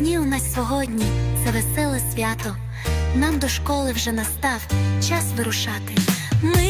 Випускні у нас сьогодні це веселе свято. Нам до школи вже настав час вирушати. Ми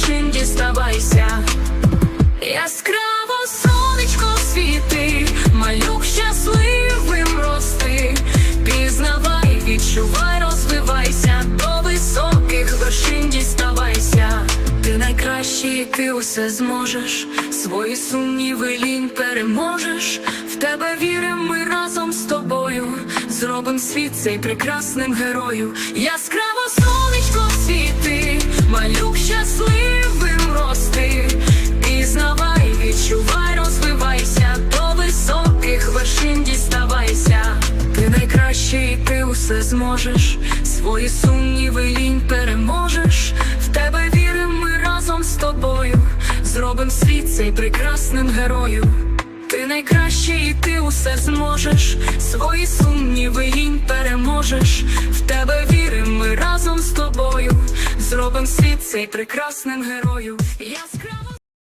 вершин діставайся. Яскраво сонечко світи, малюк щасливим рости. Пізнавай, відчувай, розвивайся, до високих вершин діставайся. Ти найкращий, ти усе зможеш, свої сумніви лінь переможеш. В тебе віримо ми разом з тобою. Зробим світ цей прекрасним герою. Яскраво сонечко світи, малюк усе зможеш, свої сумніви лінь переможеш. В тебе віримо ми разом з тобою. Зробим світ цей прекрасним герою. Ти найкращий, і ти усе зможеш, свої сумніви лінь переможеш. В тебе віримо ми разом з тобою. Зробим світ цей прекрасним герою. Яскраво